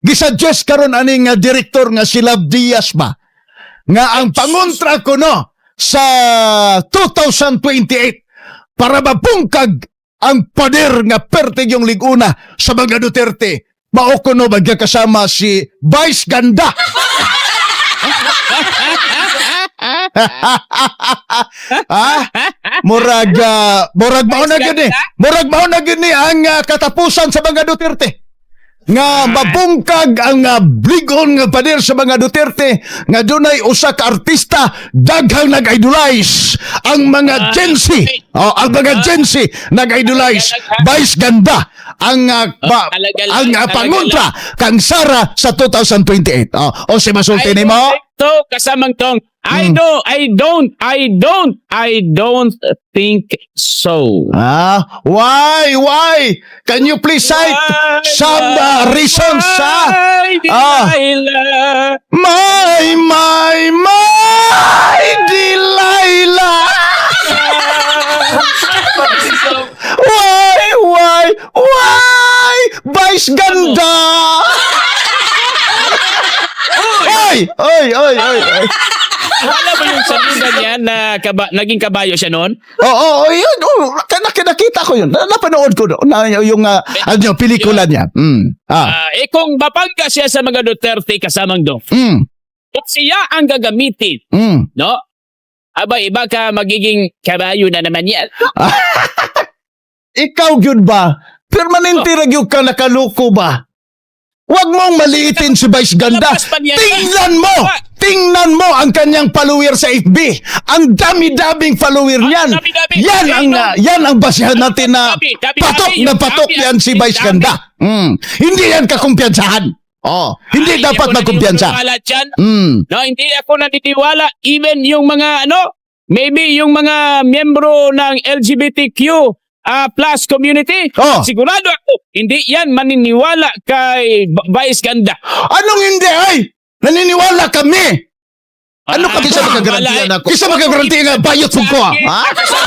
Gisuggest karon ani nga direktor nga si Love Diaz ba nga ang pangontra ko no sa 2028 para mapungkag ang pader nga perte yung liguna sa mga Duterte. Mao ko no magkakasama si Vice Ganda. ha? Murag, ah, murag mao na gini. Murag mao na gini ang ah, katapusan sa mga Duterte. Nga mabungkag ang uh, bligon nga pader sa mga Duterte nga dunay usa ka artista daghang nag-idolize ang mga Gen Z. Oh, ang mga Gen Z nag-idolize. Vice ganda ang uh, ba- ang uh, pangontra kang Sara sa 2028. Oh, o si masulti nimo. So, kasamang tong. I Hmm. don't, I don't, I don't, I don't think so. Ah, why? Why? Can you please cite some uh, reasons? Why, Ah. Delilah? My, my, my, Delilah! Why, why, why? Vice ganda! Oy, oy, oy, oy, oy. Wala ba yung sabihan niya na kaba, naging kabayo siya noon? Oo, oh, oh, yun. Oh, nak- nakita ko yun. Na- Napanood ko. Na, yung uh, ano, pelikula niya. Mm. Ah. Ah, eh kung mapangga siya sa mga Duterte kasamang do, Mm. kung siya ang gagamitin, Mm. no? Aba, iba ka magiging kabayo na naman yan. Ikaw yun ba? Permanente ra gyud ka nakaluko ba? Huwag mong maliitin si Vice Ganda. Tingnan mo! Tingnan mo ang kanyang follower sa FB. Ang dami-daming follower niyan. Yan ang yan ang basihan natin na patok na patok yan si Vice. Ganda. Mm. Hindi yan kakumpiyansahan. Oh, hindi Ay, dapat magkumpiyansa. Mm. No, hindi ako naniniwala. Even yung mga ano, maybe yung mga miyembro ng LGBTQ ah, plus community, Oh. sigurado ako, hindi yan maniniwala kay Vice Ganda. Anong hindi ay? Naniniwala kami. Ano pa kisa wala magagarantiyan eh. ako? Kisa magagarantiyan nga bayot ko. ah. Ha? Sa-